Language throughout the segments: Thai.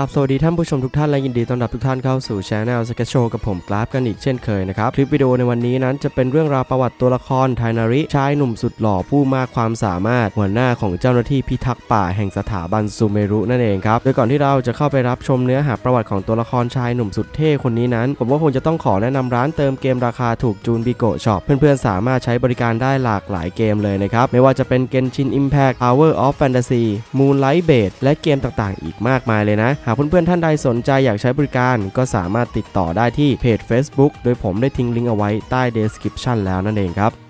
รับสวัสดีท่านผู้ชมทุกท่านและยินดีต้อนรับทุกท่านเข้าสู่ช anel สเกตโชกับผมกราฟกันอีกเช่นเคยนะครับ คลิปวิดีโอในวันนี้นั้นจะเป็นเรื่องราวประวัติตัวละครไทนาริชายหนุ่มสุดหล่อผู้มากความสามารถหัวหน้าของเจ้าหน้าที่พิทักษ์ป่าแห่งสถาบันซูเมรุนั่นเองครับ โดยก่อนที่เราจะเข้าไปรับชมเนื้อหาประวัติของตัวละครชายหนุ่มสุดเท่คนนี้นั้น ผมก็คงจะต้องขอแนะนำร้านเติมเกมราคาถูกจูนบิโกช็อปเพื่อนๆสามารถใช้บริการได้หลากหลายเกมเลยนะครับไม่ว่าจะเป็น Genshin Impact Power of Fantasy Moonlight Blade และเกมต่างๆ อีกมากมายเลยนะหากเพื่อนๆท่านใดสนใจอยากใช้บริการก็สามารถติดต่อได้ที่เพจ Facebook โดยผมได้ทิ้งลิงก์เอาไว้ใต้ description แล้วนั่นเองครับ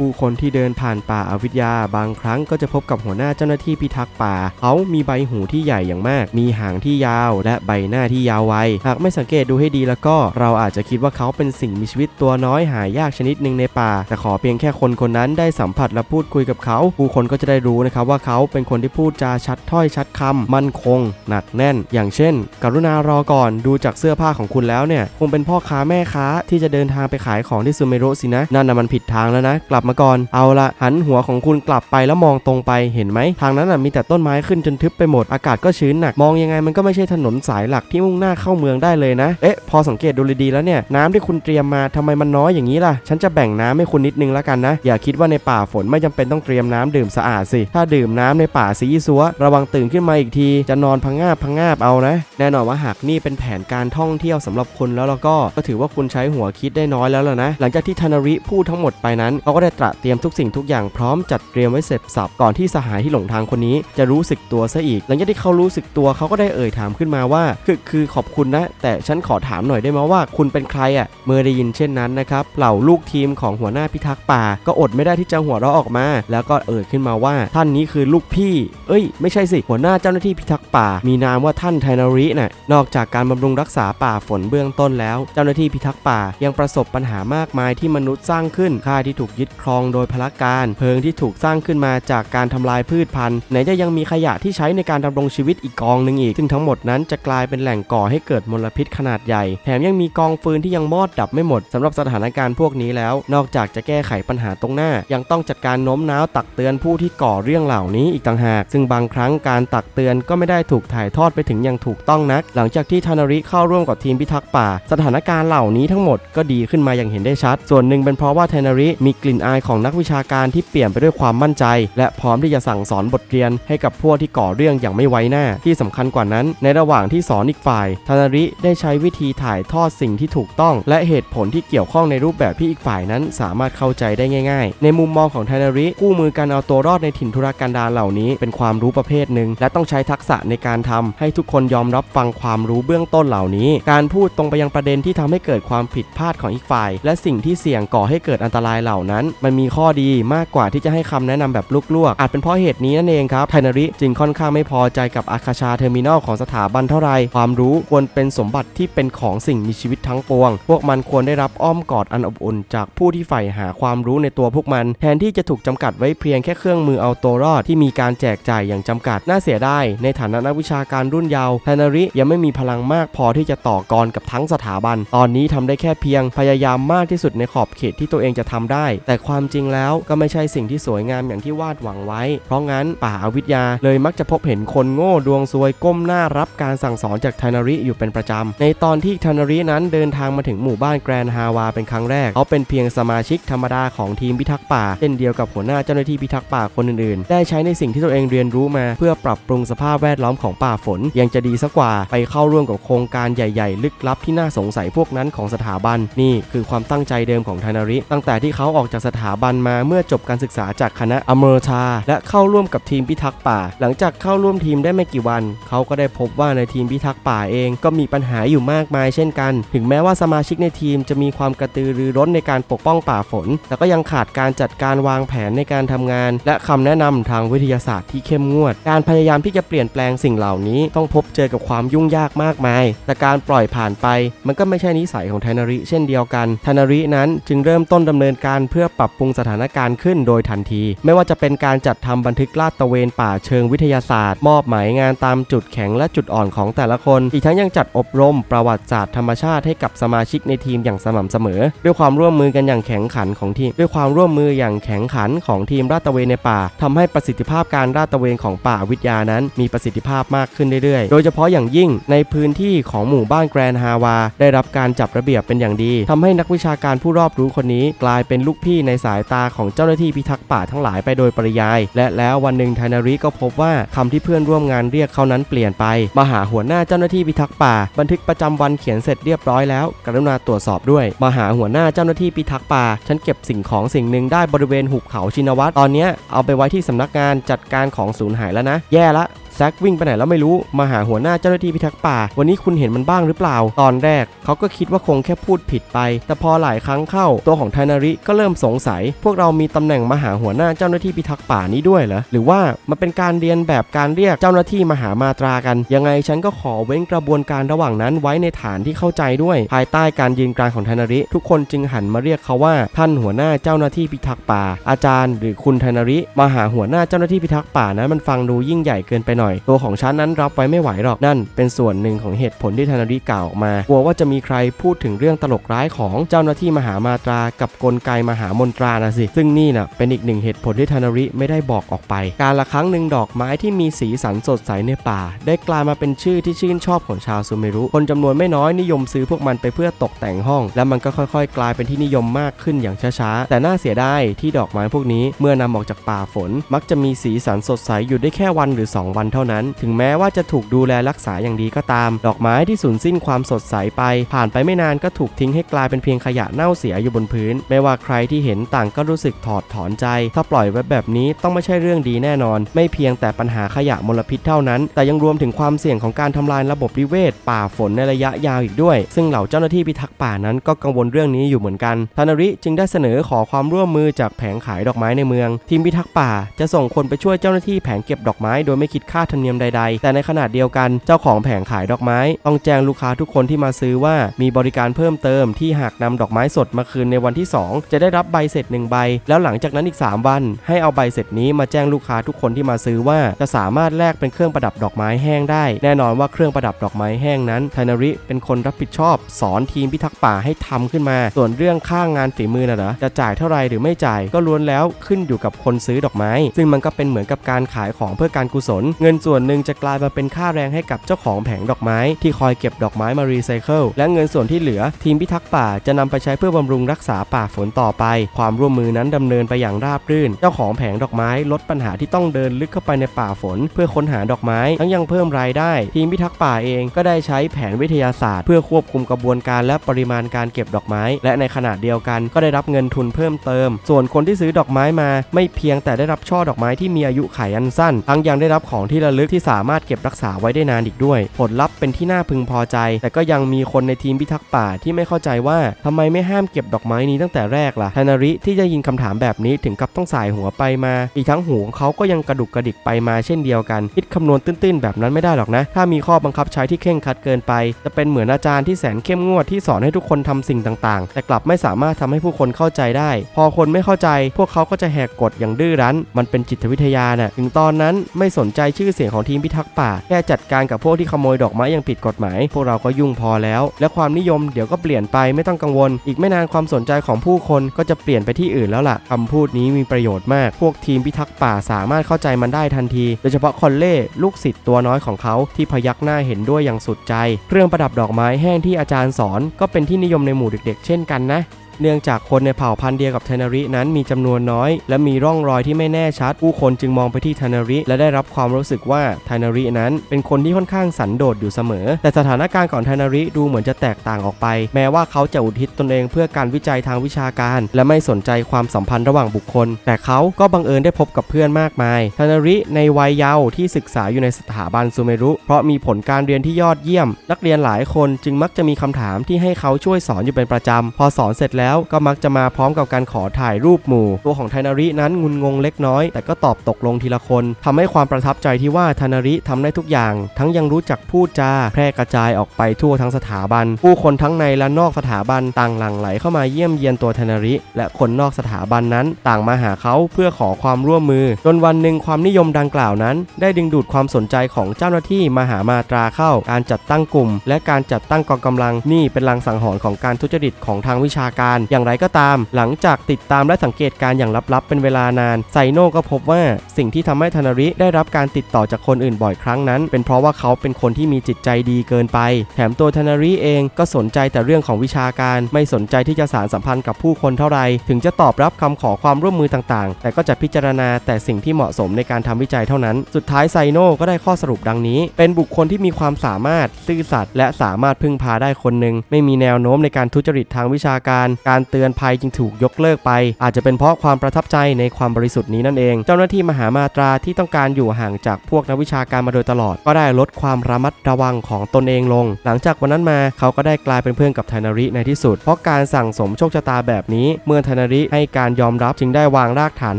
ผู้คนที่เดินผ่านป่าอาวิทยา บางครั้งก็จะพบกับหัวหน้าเจ้าหน้าที่พิทักษ์ป่า เขามีใบหูที่ใหญ่อย่างมาก มีหางที่ยาวและใบหน้าที่ยาวไว หากไม่สังเกตดูให้ดีแล้วก็เราอาจจะคิดว่าเขาเป็นสิ่งมีชีวิตตัวน้อยหายากชนิดหนึ่งในป่า แต่ขอเพียงแค่คนคนนั้นได้สัมผัสและพูดคุยกับเขา ผู้คนก็จะได้รู้นะครับว่าเขาเป็นคนที่พูดจาชัดถ้อยชัดคำมั่นคง หนักแน่น อย่างเช่น กรุณารอก่อนดูจากเสื้อผ้าของคุณแล้วเนี่ยคงเป็นพ่อค้าแม่ค้าที่จะเดินทางไปขายของที่ซูเมโรสินะนั่นน่ะมันผิดทางแล้วนะ กลับมาก่อน เอาละหันหัวของคุณกลับไปแล้วมองตรงไปเห็นไหม ทางนั้นน่ะมีแต่ต้นไม้ขึ้นจนทึบไปหมดอากาศก็ชื้นหนักมองยังไงมันก็ไม่ใช่ถนนสายหลักที่มุ่งหน้าเข้าเมืองได้เลยนะ เอ๊ะพอสังเกตดูดีๆแล้วเนี่ยน้ำที่คุณเตรียมมาทำไมมันน้อยอย่างนี้ล่ะ ฉันจะแบ่งน้ำให้คุณนิดนึงแล้วกันนะ อย่าคิดว่าในป่าฝนไม่จำเป็นต้องเตรียมน้ำดื่มสะอาดสิ ถ้าดื่มน้ำในป่าซีซัว ระวังตื่นขึ้นมาอีกที จะนอนพังงาบพังงาบเอานะ แน่นอนว่าหากนี่เป็นแผนการท่องเที่ยวสำหรับคุณแล้วแล้วก็ ก็ถือว่าคุณใช้หัวคิดได้น้อยแล้วล่ะนะ หลังจากที่ธนาริพูดทั้งหมดไปนั้นเขาก็ได้ตระเตรียมทุกสิ่งทุกอย่างพร้อมจัดเตรียมไว้เสร็จสับก่อนที่สหายที่หลงทางคนนี้จะรู้สึกตัวซะอีก หลังจากที่เขารู้สึกตัวเขาก็ได้เอ่ยถามขึ้นมาว่า คือคือขอบคุณนะ แต่ฉันขอถามหน่อยได้ไหมว่าคุณเป็นใครอะ่ะเมื่อได้ยินเช่นนั้นนะครับเหล่าลูกทีมของหัวหน้าพิทักษ์ป่า ก็อดไม่ได้ที่จะหัวเราะออกมา แล้วก็เอ่ยขึ้นมาว่า ท่านนี้คือลูกพี่ เอ้ย ไม่ใช่สิหัวหน้าเจ้าหน้าที่พิทักษ์ป่า มีนามว่าท่านไทนาริน่ะนอกจากการบำรุงรักษาป่าฝนเบื้องต้นแล้ว เจ้าหน้าที่พิทักษ์ป่ายังประสบปัญหามากมายที่มนุษย์สร้างขึ้นค่ายที่ถูกยึดครองโดยพละการ เพลิงที่ถูกสร้างขึ้นมาจากการทำลายพืชพันธุ์ไหนจะยังมีขยะที่ใช้ในการดำรงชีวิตอีกกองหนึ่งอีก ซึ่งทั้งหมดนั้นจะกลายเป็นแหล่งก่อให้เกิดมลพิษขนาดใหญ่ แถมยังมีกองฟืนที่ยังมอดดับไม่หมดสำหรับสถานการณ์พวกนี้แล้ว นอกจากจะแก้ไขปัญหาตรงหน้า ยังต้องจัดการโน้มน้าวตักเตือนผู้ที่ก่อเรื่องเหล่านี้อีกต่างหาก ซึ่งบางครั้งการตักเตือนก็ไม่ได้ถูกถ่ายทอดไปถึงอย่างถูกต้องนัก หลังจากที่ธนาริเข้าร่วมกับทีมพิทักษ์ป่า สถานการณ์เหล่านี้ทั้งหมดก็ดีขึ้นมาอย่างเห็นได้ชัด ส่วนหนึ่งเป็นเพราะว่าเทนาริมีกลิ่นอายของนักวิชาการที่เปลี่ยนไปด้วยความมั่นใจ และพร้อมที่จะสั่งสอนบทเรียนให้กับพวกที่ก่อเรื่องอย่างไม่ไว้หน้า ที่สำคัญกว่านั้น ในระหว่างที่สอนอีกฝ่ายธนาริได้ใช้วิธีถ่ายทอดสิ่งที่ถูกต้อง และเหตุผลที่เกี่ยวข้องในรูปแบบที่อีกฝ่ายนั้นสามารถเข้าใจได้ง่าย ๆ ในมุมมองของธนาริกู้มือการเอาตัวรอดในถิ่นธุรกันดารเหล่านี้เป็นความรู้ประเภทหนึ่งและต้องใช้ทักษะในการทำให้ทุกคนยอมรับฟังความรู้เบื้องต้นเหล่านี้ การพูดตรงไปยังประเด็นที่ทำให้เกิดความผิดพลาดของอีกฝ่าย และสิ่งที่เสี่ยงก่อให้เกิดอันตรายเหล่านั้นมันมีข้อดีมากกว่าที่จะให้คำแนะนำแบบลวกๆอาจเป็นเพราะเหตุนี้นั่นเองครับไทนาริจึงค่อนข้างไม่พอใจกับอาคาชาเทอร์มินอลของสถาบันเท่าไรความรู้ควรเป็นสมบัติที่เป็นของสิ่งมีชีวิตทั้งปวง พวกมันควรได้รับอ้อมกอดอันอบอุ่น จากผู้ที่ใฝ่หาความรู้ในตัวพวกมัน แทนที่จะถูกจำกัดไว้เพียงแค่เครื่องมือเอาตัวรอดที่มีการแจกจ่ายอย่างจำกัดน่าเสียดายในฐานะนักวิชาการรุ่นเยาว์ไทนาริยังไม่มีพลังมากพอที่จะต่อกรกับทั้งสถาบัน ตอนนี้ทำได้แค่เพียงพยายามมากที่สุดในขอบเขตที่ตัวเองจะทำได้ แต่ความจริงแล้วก็ไม่ใช่สิ่งที่สวยงามอย่างที่วาดหวังไว้ เพราะงั้นป่าอาวิทยาเลยมักจะพบเห็นคนโง่ดวงซวยก้มหน้ารับการสั่งสอนจากไทนาริอยู่เป็นประจำ ในตอนที่ไทนารินั้นเดินทางมาถึงหมู่บ้านแกรนฮาวาเป็นครั้งแรก เขาเป็นเพียงสมาชิกธรรมดาของทีมพิทักษ์ป่าเช่นเดียวกับหัวหน้าเจ้าหน้าที่พิทักษ์ป่าคนอื่นๆ ได้ใช้ในสิ่งที่ตัวเองเรียนรู้มา เพื่อปรับปรุงสภาพแวดล้อมของป่าฝน ยังจะดีสักกว่าไปเข้าร่วมกับโครงการใหญ่ ๆ ลึกลับที่น่าสงสัยพวกนั้นของสถาบันนี่คือความตั้งใจเดิมของไทนาริ ตั้งแต่ที่เขาออกจากสถาบันมาเมื่อจบการศึกษาจากคณะอเมร์ชา และเข้าร่วมกับทีมพิทักษ์ป่า หลังจากเข้าร่วมทีมได้ไม่กี่วัน เขาก็ได้พบว่าในทีมพิทักษ์ป่าเองก็มีปัญหาอยู่มากมายเช่นกัน ถึงแม้ว่าสมาชิกในทีมจะมีความกระตือรือร้นในการปกป้องป่าฝน แต่ก็ยังขาดการจัดการวางแผนในการทำงาน และคำแนะนำทางวิทยาศาสตร์ที่เข้มงวด การพยายามที่จะเปลี่ยนแปลงสิ่งเหล่านี้ ต้องพบเจอกับความยุ่งยากมากมาย แต่การปล่อยผ่านไป มันก็ไม่ใช่นิสัยของไทนาริ เช่นเดียวกันไทนารินั้นจึงเริ่มต้นดำเนินการเพื่อปรับรับปรุงสถานการณ์ขึ้นโดยทันที ไม่ว่าจะเป็นการจัดทำบันทึกลาดตระเวนป่าเชิงวิทยาศาสตร์ มอบหมายงานตามจุดแข็งและจุดอ่อนของแต่ละคน อีกทั้งยังจัดอบรมประวัติศาสตร์ธรรมชาติให้กับสมาชิกในทีมอย่างสม่ำเสมอ ด้วยความร่วมมือกันอย่างแข็งขันของทีม ด้วยความร่วมมืออย่างแข็งขันของทีมลาดตระเวนในป่าทำให้ประสิทธิภาพการลาดตระเวนของป่าวิทยานั้น มีประสิทธิภาพมากขึ้นเรื่อยๆ โดยเฉพาะอย่างยิ่งในพื้นที่ของหมู่บ้านแกรนฮาวา ได้รับการจับระเบียบเป็นอย่างดีทำให้นักวิชาการผู้รอบรู้คนนี้กลายเป็นลูกพี่ในสายตาของเจ้าหน้าที่พิทักษ์ป่าทั้งหลายไปโดยปริยาย และแล้ววันหนึ่งไทนาริก็พบว่าคำที่เพื่อนร่วมงานเรียกเขานั้นเปลี่ยนไป มาหาหัวหน้าเจ้าหน้าที่พิทักษ์ป่า บันทึกประจำวันเขียนเสร็จเรียบร้อยแล้ว กรุณาตรวจสอบด้วย มาหาหัวหน้าเจ้าหน้าที่พิทักษ์ป่า ฉันเก็บสิ่งของสิ่งหนึ่งได้บริเวณหุบเขาชินวัตรตอนนี้เอาไปไว้ที่สำนักงานจัดการของสูญหายแล้วนะ แย่ละ แซกวิ่งไปไหนแล้วไม่รู้มาหาหัวหน้าเจ้าหน้าที่พิทักษ์ป่า วันนี้คุณเห็นมันบ้างหรือเปล่า ตอนแรกเขาก็คิดว่าคงแค่พูดผิดไป แต่พอหลายครั้งเข้าตัวของไทนาริก็เริ่มสงสัย พวกเรามีตำแหน่งมาหาหัวหน้าเจ้าหน้าที่พิทักษ์ป่านี้ด้วยเหรอหรือว่ามันเป็นการเรียนแบบการเรียกเจ้าหน้าที่มาหามาตรากัน ยังไงฉันก็ขอเว้นกระบวนการระหว่างนั้นไว้ในฐานที่เข้าใจด้วย ภายใต้การยืนกลางของไทนาริ ทุกคนจึงหันมาเรียกเขาว่าท่านหัวหน้าเจ้าหน้าที่พิทักษ์ป่า อาจารย์ หรือคุณไทนาริมาหาหัวหน้าเจ้าหน้าที่พิทักษ์ป่านั้นมันฟังดูยิ่งใหญ่เกินไปหน่อยตัวของฉันนั้นรับไว้ไม่ไหวหรอกนั่น เป็นส่วนหนึ่งของเหตุผลที่ไทนาริกล่าวออกมากลัวว่าจะมีใครพูดถึงเรื่องตลกร้ายของเจ้าหน้าที่มหามาตรากับกลไกมหามนตรานะสิ ซึ่งนี่น่ะเป็นอีกหนึ่งเหตุผลที่ไทนาริไม่ได้บอกออกไป การละครั้งหนึ่งดอกไม้ที่มีสีสันสดใสในป่า ได้กลายมาเป็นชื่อที่ชื่นชอบของชาวซูเมรุคนจำนวนไม่น้อยนิยมซื้อพวกมันไปเพื่อตกแต่งห้อง และมันก็ค่อยๆ กลายเป็นที่นิยมมากขึ้นอย่างช้าๆ แต่น่าเสียดายที่ดอกไม้พวกนี้เมื่อนำออกจากป่าฝน มักจะมีสีสันสดใสอยู่ได้แค่วันหรือ 2 วันเท่านั้น ถึงแม้ว่าจะถูกดูแลรักษาอย่างดีก็ตาม ดอกไม้ที่สูญสิ้นความสดใสไป ผ่านไปไม่นานก็ถูกทิ้งให้กลายเป็นเพียงขยะเน่าเสียอยู่บนพื้น ไม่ว่าใครที่เห็นต่างก็รู้สึกถอดถอนใจ ถ้าปล่อยไว้แบบนี้ต้องไม่ใช่เรื่องดีแน่นอน ไม่เพียงแต่ปัญหาขยะมลพิษเท่านั้น แต่ยังรวมถึงความเสี่ยงของการทำลายระบบนิเวศ ป่าฝนในระยะยาวอีกด้วย ซึ่งเหล่าเจ้าหน้าที่พิทักษ์ป่านั้นก็กังวลเรื่องนี้อยู่เหมือนกันทานาริจึงได้เสนอขอความร่วมมือจากแผงขายดอกไม้ในเมือง ทีมพิทักษ์ป่าจะส่งคนไปช่วยเจ้าหน้าที่แผงเก็บดอกไม้โดยไม่คิดค่าธรรมเนียมใด ๆ แต่ในขณะเดียวกันเจ้าของแผงขายดอกไม้ ต้องแจ้งลูกค้าทุกคนที่มาซื้อว่ามีบริการเพิ่มเติมที่หากนำดอกไม้สดมาคืนในวันที่ 2 จะได้รับใบเสร็จ1ใบ แล้วหลังจากนั้นอีก 3 วัน ให้เอาใบเสร็จนี้มาแจ้งลูกค้าทุกคนที่มาซื้อว่าจะสามารถแลกเป็นเครื่องประดับดอกไม้แห้งได้ แน่นอนว่าเครื่องประดับดอกไม้แห้งนั้นไทนาริเป็นคนรับผิดชอบ สอนทีมพิทักษ์ป่าให้ทำขึ้นมา ส่วนเรื่องค่างงานฝีมือน่ะเหรอจะจ่ายเท่าไรหรือไม่จ่ายก็ล้วนแล้วขึ้นอยู่กับคนซื้อดอกไม้ ซึ่งมันก็เป็นเหมือนกับการขายของเพื่อการกุศลเงินส่วนหนึ่งจะกลายมาเป็นค่าแรงให้กับเจ้าของแผงดอกไม้ที่คอยเก็บดอกไม้มารีไซเคิลและเงินส่วนที่เหลือ ทีมพิทักษ์ป่าจะนำไปใช้เพื่อบำรุงรักษาป่าฝนต่อไป ความร่วมมือนั้นดำเนินไปอย่างราบรื่น เจ้าของแผงดอกไม้ลดปัญหาที่ต้องเดินลึกเข้าไปในป่าฝน เพื่อค้นหาดอกไม้ทั้งยังเพิ่มรายได้ ทีมพิทักษ์ป่าเองก็ได้ใช้แผนวิทยาศาสตร์ เพื่อควบคุมกระบวนการและปริมาณการเก็บดอกไม้ และในขณะเดียวกันก็ได้รับเงินทุนเพิ่มเติม ส่วนคนที่ซื้อดอกไม้มา ไม่เพียงแต่ได้รับช่อดอกไม้ที่มีอายุขัยอันสั้น ทั้งยังได้รับของที่ระลึกที่สามารถเก็บรักษาไว้ได้นานอีกด้วย ผลลัพธ์เป็นที่น่าพึงพอใจ แต่ก็ยังมีคนในทีมพิทักษ์ป่าที่ไม่เข้าใจว่าทำไมไม่ห้ามเก็บดอกไม้นี้ตั้งแต่แรกล่ะทานาริที่จะยินคำถามแบบนี้ถึงกับต้องสายหัวไปมา อีกทั้งหูของเขาก็ยังกระดุกกระดิกไปมาเช่นเดียวกันคิดคำนวณตื้นๆแบบนั้นไม่ได้หรอกนะ ถ้ามีข้อบังคับใช้ที่เคร่งคัดเกินไป จะเป็นเหมือนอาจารย์ที่แสนเข้มงวดที่สอนให้ทุกคนทำสิ่งต่างๆ แต่กลับไม่สามารถทำให้ผู้คนเข้าใจได้ พอคนไม่เข้าใจ พวกเขาก็จะแหกกฎอย่างดื้อรั้น มันเป็นจิตวิทยาน่ะถึงตอนนั้นไม่สนใจชื่อเสียงของทีมพิทักษ์ป่า แค่จัดการกับพวกที่ขโมยดอกไม้อย่างผิดกฎหมาย พวกเราก็ยุ่งพอแล้ว และความนิยมเดี๋ยวก็เปลี่ยนไปไม่ต้องกังวล อีกไม่นานความสนใจของผู้คนก็จะเปลี่ยนไปที่อื่นแล้วล่ะคำพูดนี้มีประโยชน์มาก พวกทีมพิทักษ์ป่าสามารถเข้าใจมันได้ทันที โดยเฉพาะคอนเล่ลูกศิษย์ตัวน้อยของเขาที่พยักหน้าเห็นด้วยอย่างสุดใจ เครื่องประดับดอกไม้แห้งที่อาจารย์สอน ก็เป็นที่นิยมในหมู่เด็ก ๆ เช่นกันนะ เนื่องจากคนในเผ่าพันธุ์เดียวกับเทนารินั้นมีจำนวนน้อย และมีร่องรอยที่ไม่แน่ชัด ผู้คนจึงมองไปที่เทนาริ และได้รับความรู้สึกว่าเทนารินั้นเป็นคนที่ค่อนข้างสันโดษอยู่เสมอ แต่สถานการณ์ของเทนาริดูเหมือนจะแตกต่างออกไป แม้ว่าเขาจะอุทิศตนเองเพื่อการวิจัยทางวิชาการ และไม่สนใจความสัมพันธ์ระหว่างบุคคล แต่เขาก็บังเอิญได้พบกับเพื่อนมากมายเทนาริในวัยเยาว์ที่ศึกษาอยู่ในสถาบันซูเมรุ เพราะมีผลการเรียนที่ยอดเยี่ยม นักเรียนหลายคนจึงมักจะมีคำถามที่ให้เขาช่วยสอนอยู่เป็นประจำพอสอนเสร็จแล้วแล้วก็มักจะมาพร้อมกับการขอถ่ายรูปหมู่ ตัวของไทนารินั้นงุนงงเล็กน้อย แต่ก็ตอบตกลงทีละคนทำให้ความประทับใจที่ว่าไทนาริทำได้ทุกอย่าง ทั้งยังรู้จักพูดจาแพร่กระจายออกไปทั่วทั้งสถาบัน ผู้คนทั้งในและนอกสถาบันต่างหลั่งไหลเข้ามาเยี่ยมเยียนตัวไทนาริ และคนนอกสถาบันนั้น ต่างมาหาเขาเพื่อขอความร่วมมือ จนวันหนึ่งความนิยมดังกล่าวนั้น ได้ดึงดูดความสนใจของเจ้าหน้าที่มหามาตราเข้า การจัดตั้งกลุ่ม และการจัดตั้งกองกำลังนี่เป็นลังสังหรณ์ของการทุจริตของทางวิชาการอย่างไรก็ตาม หลังจากติดตามและสังเกตการอย่างลับๆ เป็นเวลานาน ไซโนก็พบว่าสิ่งที่ทำให้ธนาริได้รับการติดต่อจากคนอื่นบ่อยครั้งนั้น เป็นเพราะว่าเขาเป็นคนที่มีจิตใจดีเกินไป แถมตัวธนาริเองก็สนใจแต่เรื่องของวิชาการ ไม่สนใจที่จะสารสัมพันธ์กับผู้คนเท่าไหร่ถึงจะตอบรับคำขอความร่วมมือต่างๆ แต่ก็จะพิจารณาแต่สิ่งที่เหมาะสมในการทำวิจัยเท่านั้น สุดท้ายไซโนก็ได้ข้อสรุปดังนี้ เป็นบุคคลที่มีความสามารถซื่อสัตย์และสามารถพึ่งพาได้คนหนึ่งไม่มีแนวโน้มในการทุจริตทางวิชาการการเตือนภัยจึงถูกยกเลิกไป อาจจะเป็นเพราะความประทับใจในความบริสุทธิ์นี้นั่นเอง เจ้าหน้าที่มหามาตราที่ต้องการอยู่ห่างจากพวกนักวิชาการมาโดยตลอด ก็ได้ลดความระมัดระวังของตนเองลง หลังจากวันนั้นมาเขาก็ได้กลายเป็นเพื่อนกับไทนาริในที่สุด เพราะการสั่งสมโชคชะตาแบบนี้ เมื่อไทนาริให้การยอมรับจึงได้วางรากฐาน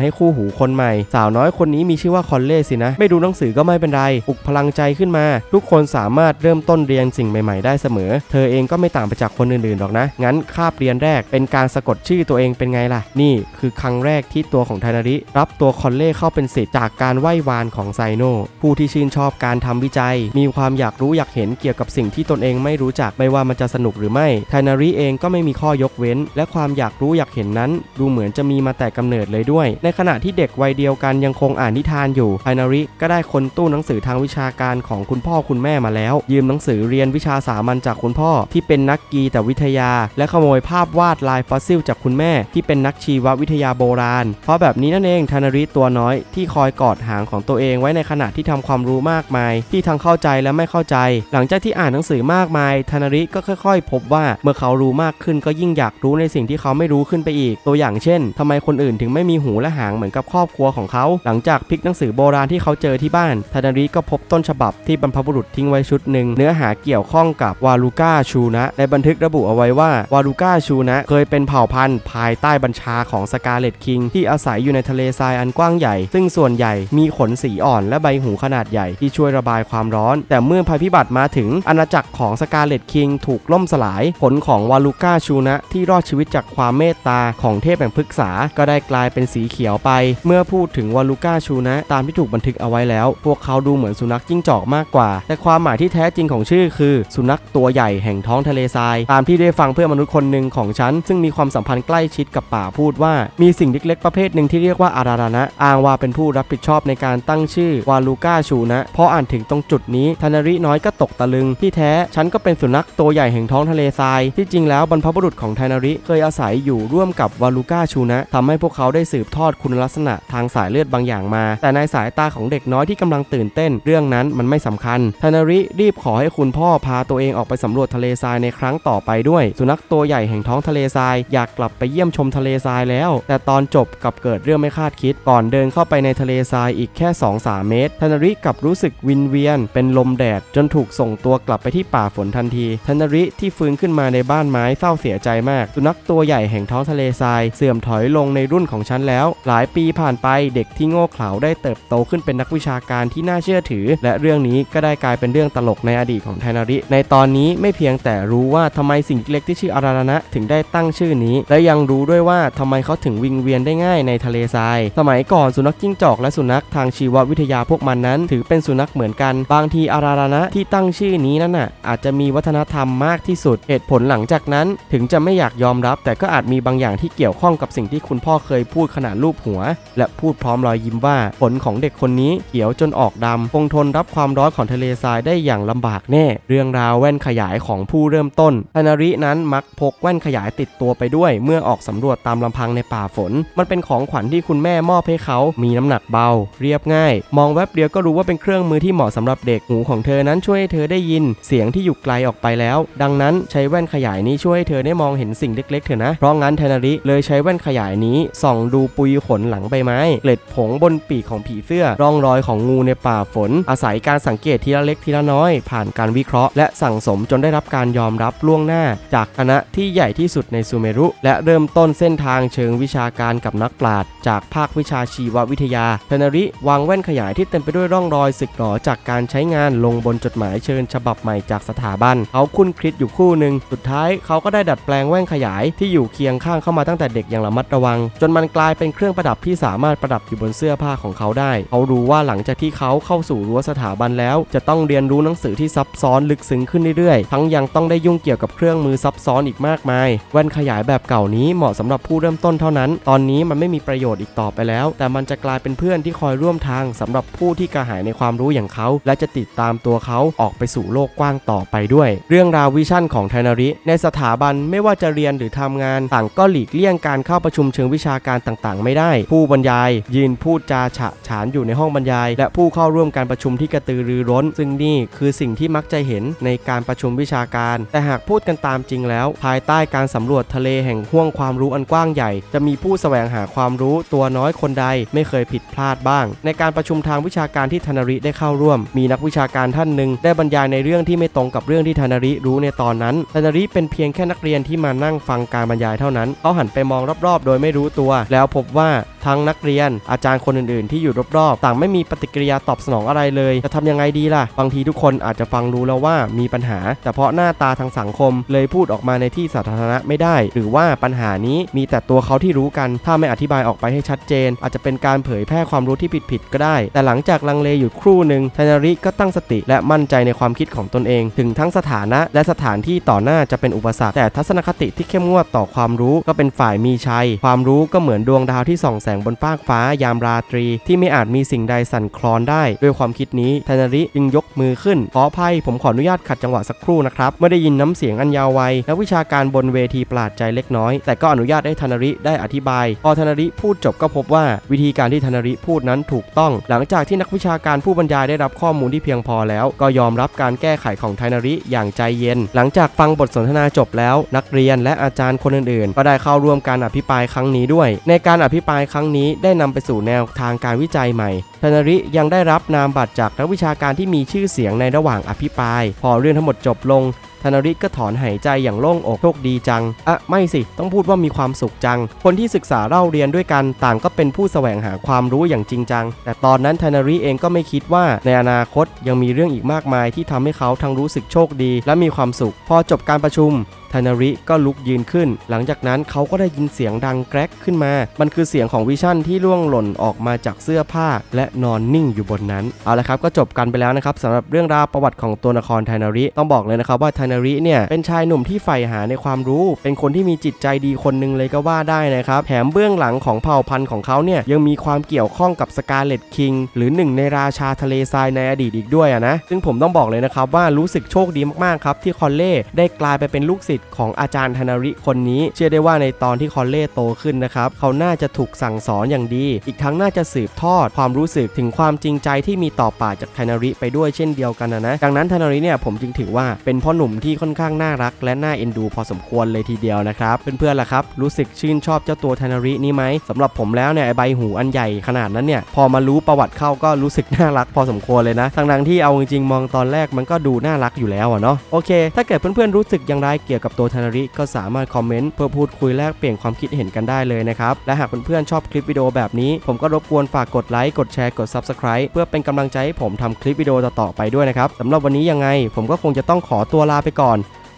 ให้คู่หูคนใหม่ สาวน้อยคนนี้มีชื่อว่าคอนเล่สินะ ไม่ดูหนังสือก็ไม่เป็นไรปลุกพลังใจขึ้นมา ทุกคนสามารถเริ่มต้นเรียนสิ่งใหม่ ๆ ได้เสมอ เธอเองก็ไม่ต่างไปจากคนอื่นๆหรอกนะ งั้นคาบเรียนแรกเป็นการสะกดชื่อตัวเองเป็นไงล่ะ นี่คือครั้งแรกที่ตัวของไทนาริ รับตัวคอนเล่เข้าเป็นศิษย์จากการไหว้วานของไซโนผู้ที่ชื่นชอบการทำวิจัย มีความอยากรู้อยากเห็นเกี่ยวกับสิ่งที่ตนเองไม่รู้จักไม่ว่ามันจะสนุกหรือไม่ไทนาริเองก็ไม่มีข้อยกเว้น และความอยากรู้อยากเห็นนั้น ดูเหมือนจะมีมาแต่กำเนิดเลยด้วย ในขณะที่เด็กวัยเดียวกันยังคงอ่านนิทานอยู่ไทนาริก็ได้คนตู้หนังสือทางวิชาการของคุณพ่อคุณแม่มาแล้ว ยืมหนังสือเรียนวิชาสามัญจากคุณพ่อที่เป็นนักกีแต่วิทยา และขโมยภาพวาดลายฟอสซิลจากคุณแม่ที่เป็นนักชีววิทยาโบราณ เพราะแบบนี้นั่นเองธนาริตัวน้อยที่คอยกอดหางของตัวเองไว้ในขณะที่ทำความรู้มากมาย ที่ทั้งเข้าใจและไม่เข้าใจ หลังจากที่อ่านหนังสือมากมายธนาริก็ค่อย ๆ พบว่าเมื่อเขารู้มากขึ้นก็ยิ่งอยากรู้ในสิ่งที่เขาไม่รู้ขึ้นไปอีก ตัวอย่างเช่นทำไมคนอื่นถึงไม่มีหูและหางเหมือนกับครอบครัวของเขา หลังจากพลิกหนังสือโบราณที่เขาเจอที่บ้านธนาริก็พบต้นฉบับที่บรรพบุรุษทิ้งไว้ชุดหนึ่งเนื้อหาเกี่ยวข้องกับวาลูก้าชูนะในบันทึกระบุเอาไว้ว่าวาลูก้าชูนะเคยเป็นเผ่าพันธุ์ภายใต้บัญชาของสกาเลตคิงที่อาศัยอยู่ในทะเลทรายอันกว้างใหญ่ ซึ่งส่วนใหญ่มีขนสีอ่อนและใบหูขนาดใหญ่ที่ช่วยระบายความร้อน แต่เมื่อภัยพิบัติมาถึงอาณาจักรของสกาเลตคิงถูกล่มสลาย ผลของวาลูก้าชูนะที่รอดชีวิตจากความเมตตาของเทพแห่งพฤกษา ก็ได้กลายเป็นสีเขียวไป เมื่อพูดถึงวาลูก้าชูนะตามที่ถูกบันทึกเอาไว้แล้ว พวกเขาดูเหมือนสุนัขจิ้งจอกมากกว่า แต่ความหมายที่แท้จริงของชื่อคือ สุนัขตัวใหญ่แห่งท้องทะเลทราย ตามที่ได้ฟังเพื่อนมนุษย์คนหนึ่งของฉันซึ่งมีความสัมพันธ์ใกล้ชิดกับป่าพูดว่า มีสิ่งเล็กๆประเภทหนึ่งที่เรียกว่าอารารานะอ้างว่าเป็นผู้รับผิดชอบในการตั้งชื่อวาลูก้าชูนะพออ่านถึงตรงจุดนี้ธนาริน้อยก็ตกตะลึง ที่แท้ฉันก็เป็นสุนัขตัวใหญ่แห่งท้องทะเลทราย ที่จริงแล้วบรรพบุรุษของธนาริเคยอาศัยอยู่ร่วมกับวาลูก้าชูนะทำให้พวกเขาได้สืบทอดคุณลักษณะทางสายเลือดบางอย่างมา แต่ในสายตาของเด็กน้อยที่กำลังตื่นเต้น เรื่องนั้นมันไม่สำคัญธนาริรีบขอให้คุณพ่อพาตัวเองออกไปสำรวจทะเลทรายในครั้งต่อไปด้วย สุนัขตัวใหญ่แห่งท้องทะเลทรายอยากกลับไปเยี่ยมชมทะเลทรายแล้ว แต่ตอนจบกลับเกิดเรื่องไม่คาดคิด ก่อนเดินเข้าไปในทะเลทรายอีกแค่ 2-3 เมตร ธนริกับรู้สึกวินเวียน เป็นลมแดดจนถูกส่งตัวกลับไปที่ป่าฝนทันที ธนริที่ฟื้นขึ้นมาในบ้านไม้เศร้าเสียใจมากสุนัขตัวใหญ่แห่งท้องทะเลทรายเสื่อมถอยลงในรุ่นของฉันแล้ว หลายปีผ่านไปเด็กที่โง่เขลาได้เติบโตขึ้นเป็นนักวิชาการที่น่าเชื่อถือ และเรื่องนี้ก็ได้กลายเป็นเรื่องตลกในอดีตของไทนริ ในตอนนี้ไม่เพียงแต่รู้ว่าทำไมสิ่งเล็กที่ชื่ออาราณะถึงได้ตั้ง้งชื่อนี้ และยังรู้ด้วยว่าทำไมเขาถึงวิงเวียนได้ง่ายในทะเลทราย สมัยก่อนสุนัขจิ้งจอกและสุนัขทางชีววิทยาพวกมันนั้น ถือเป็นสุนัขเหมือนกัน บางทีอาราณะที่ตั้งชื่อนี้นั่นน่ะอาจจะมีวัฒนธรรมมากที่สุด เหตุผลหลังจากนั้น ถึงจะไม่อยากยอมรับ แต่ก็อาจมีบางอย่างที่เกี่ยวข้องกับสิ่งที่คุณพ่อเคยพูดขณะรูปหัว และพูดพร้อมรอยยิ้มว่าผลของเด็กคนนี้เขียวจนออกดำคงทนรับความร้อนของทะเลทรายได้อย่างลำบากแน่ เรื่องราวแว่นขยายของผู้เริ่มต้นธนารินั้นมักพกแว่นขยายติดตัวไปด้วย เมื่อออกสำรวจตามลำพังในป่าฝน มันเป็นของขวัญที่คุณแม่มอบให้เขา มีน้ำหนักเบา เรียบง่าย มองแวบเดียวก็รู้ว่าเป็นเครื่องมือที่เหมาะสำหรับเด็ก หูของเธอนั้นช่วยให้เธอได้ยิน เสียงที่อยู่ไกลออกไปแล้ว ดังนั้นใช้แว่นขยายนี้ช่วยให้เธอได้มองเห็นสิ่งเล็กๆเถอะนะ เพราะงั้นธนาริเลยใช้แว่นขยายนี้ส่องดูปุยขนหลังใบไม้ เกล็ดผงบนปีกของผีเสื้อ ร่องรอยของงูในป่าฝน อาศัยการสังเกตทีละเล็กทีละน้อย ผ่านการวิเคราะห์ และสั่งสมจนได้รับการยอมรับล่วงหน้า จากคณะที่ใหญ่ที่สุดในซูเมรุ และเริ่มต้นเส้นทางเชิงวิชาการกับนักปราชญ์จากภาควิชาชีววิทยาเทนาริวางแว่นขยายที่เต็มไปด้วยร่องรอยสึกหรอจากการใช้งานลงบนจดหมายเชิญฉบับใหม่จากสถาบัน เขาคุ้นคิดอยู่คู่หนึ่งสุดท้ายเขาก็ได้ดัดแปลงแว่นขยายที่อยู่เคียงข้างเข้ามาตั้งแต่เด็กอย่างระมัดระวัง จนมันกลายเป็นเครื่องประดับที่สามารถประดับอยู่บนเสื้อผ้าของเขาได้ เขารู้ว่าหลังจากที่เขาเข้าสู่รั้วสถาบันแล้ว จะต้องเรียนรู้หนังสือที่ซับซ้อนลึกซึ้งขึ้นเรื่อยๆ ทั้งยังต้องได้ยุ่งเกี่ยวกับเครื่องมือซับซ้อนอีกมากมายแว่นขยายแบบเก่านี้เหมาะสำหรับผู้เริ่มต้นเท่านั้น ตอนนี้มันไม่มีประโยชน์อีกต่อไปแล้ว แต่มันจะกลายเป็นเพื่อนที่คอยร่วมทางสำหรับผู้ที่กระหายในความรู้อย่างเขา และจะติดตามตัวเขาออกไปสู่โลกกว้างต่อไปด้วย เรื่องราววิชั่นของไทนาริ ในสถาบันไม่ว่าจะเรียนหรือทำงาน ต่างก็หลีกเลี่ยงการเข้าประชุมเชิงวิชาการต่างๆ ไม่ได้ ผู้บรรยาย ยืนพูดจาฉะฉานอยู่ในห้องบรรยาย และผู้เข้าร่วมการประชุมที่กระตือรือร้น ซึ่งนี่คือสิ่งที่มักจะเห็นในการประชุมวิชาการ แต่หากพูดกันตามจริงแล้ว ภายใต้การสำรวจรวจทะเลแห่งห้วงความรู้อันกว้างใหญ่ จะมีผู้แสวงหาความรู้ตัวน้อยคนใดไม่เคยผิดพลาดบ้าง ในการประชุมทางวิชาการที่ธนริได้เข้าร่วม มีนักวิชาการท่านหนึ่งได้บรรยายในเรื่องที่ไม่ตรงกับเรื่องที่ธนริรู้ในตอนนั้นธนริเป็นเพียงแค่นักเรียนที่มานั่งฟังการบรรยายเท่านั้นเขาหันไปมองรอบๆ โดยไม่รู้ตัว แล้วพบว่าทั้งนักเรียน อาจารย์คนอื่นๆ ที่อยู่รอบๆ ต่างไม่มีปฏิกิริยาตอบสนองอะไรเลย จะทำยังไงดีล่ะ บางทีทุกคนอาจจะฟังรู้แล้วว่ามีปัญหา แต่เพราะหน้าตาทางสังคมเลยพูดออกมาในที่สาธารณะไม่ได้ หรือว่าปัญหานี้มีแต่ตัวเขาที่รู้กัน ถ้าไม่อธิบายออกไปให้ชัดเจน อาจจะเป็นการเผยแพร่ความรู้ที่ผิดๆก็ได้ แต่หลังจากลังเลอยู่ครู่หนึ่งทนาริก็ตั้งสติและมั่นใจในความคิดของตนเอง ถึงทั้งสถานะและสถานที่ต่อหน้าจะเป็นอุปสรรค แต่ทัศนคติที่เข้มงวดต่อความรู้ก็เป็นฝ่ายมีชัย ความรู้ก็เหมือนดวงดาวที่ส่องแสงบนฟากฟ้ายามราตรี ที่ไม่อาจมีสิ่งใดสั่นคลอนได้ ด้วยความคิดนี้ทนาริจึงยกมือขึ้นขออภัยผมขออนุญาตขัดจังหวะสักครู่นะครับเมื่อได้ยินน้ำเสียงอันยาววัยนักวิชาการบนเวทีประหลาดใจเล็กน้อย แต่ก็อนุญาตให้ธนาริได้อธิบาย พอธนาริพูดจบก็พบว่าวิธีการที่ธนาริพูดนั้นถูกต้อง หลังจากที่นักวิชาการผู้บรรยายได้รับข้อมูลที่เพียงพอแล้ว ก็ยอมรับการแก้ไขของธนาริอย่างใจเย็น หลังจากฟังบทสนทนาจบแล้ว นักเรียนและอาจารย์คนอื่นๆ ก็ได้เข้าร่วมการอภิปรายครั้งนี้ด้วย ในการอภิปรายครั้งนี้ได้นำไปสู่แนวทางการวิจัยใหม่ธนาริยังได้รับนามบัตรจากนักวิชาการที่มีชื่อเสียงในระหว่างอภิปราย พอเรื่องทั้งหมดจบลง ธนริก็ถอนหายใจอย่างโล่งอกโชคดีจังอะไม่สิ ต้องพูดว่ามีความสุขจัง คนที่ศึกษาเล่าเรียนด้วยกันต่างก็เป็นผู้แสวงหาความรู้อย่างจริงจัง แต่ตอนนั้นธนริเองก็ไม่คิดว่าในอนาคตยังมีเรื่องอีกมากมายที่ทำให้เขาทั้งรู้สึกโชคดี และมีความสุข พอจบการประชุม ธนาริก็ลุกยืนขึ้น หลังจากนั้นเขาก็ได้ยินเสียงดังแกรกขึ้นมา มันคือเสียงของวิชั่นที่ล่วงหล่นออกมาจากเสื้อผ้า และนอนนิ่งอยู่บนนั้น เอาละครับก็จบกันไปแล้วนะครับสำหรับเรื่องราวประวัติของตัวละครไทนาริต้องบอกเลยนะครับว่าไทนาริเนี่ยเป็นชายหนุ่มที่ใฝ่หาในความรู้ เป็นคนที่มีจิตใจดีคนหนึ่งเลยก็ว่าได้นะครับแถมเบื้องหลังของเผ่าพันธุ์ของเขาเนี่ยยังมีความเกี่ยวข้องกับสกาเลตคิงหรือหนึ่งในราชาทะเลทรายในอดีตอีกด้วยนะซึ่งผมต้องบอกเลยนะครับว่ารู้สึกโชคดีมากๆครับที่คอนเล่ได้กลายไปเป็นลูกศิษยของอาจารย์ธนาริคนนี้ เชื่อได้ว่าในตอนที่คอนเล่โตขึ้นนะครับ เขาน่าจะถูกสั่งสอนอย่างดี อีกทั้งน่าจะสืบทอดความรู้สึกถึงความจริงใจที่มีต่อป่าจากธนาริไปด้วยเช่นเดียวกันนะนะดังนั้นธนาริเนี่ยผมจึงถือว่าเป็นพ่อหนุ่มที่ค่อนข้างน่ารัก และน่าเอ็นดูพอสมควรเลยทีเดียวนะครับเพื่อนๆล่ะครับรู้สึกชื่นชอบเจ้าตัวธนารินี้ไหมสำหรับผมแล้วเนี่ยใบหูอันใหญ่ขนาดนั้นเนี่ยพอมารู้ประวัติเข้าก็รู้สึกน่ารักพอสมควรเลยนะทั้งๆที่เอาจริงๆมองตอนแรกมันก็ดูน่ารักอยู่แล้วอะเนาะโอเค ถ้าเกิดเพื่อนๆรู้สึกอย่างไรเกี่ยวกับตัวธนาริก็สามารถคอมเมนต์เพื่อพูดคุยแลกเปลี่ยนความคิดเห็นกันได้เลยนะครับ และหากเพื่อนๆชอบคลิปวิดีโอแบบนี้ ผมก็รบกวนฝากกดไลค์ กดแชร์ กด Subscribe เพื่อเป็นกำลังใจให้ผมทำคลิปวิดีโอต่อๆไปด้วยนะครับสำหรับวันนี้ยังไง ผมก็คงจะต้องขอตัวลาไปก่อน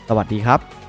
สวัสดีครับ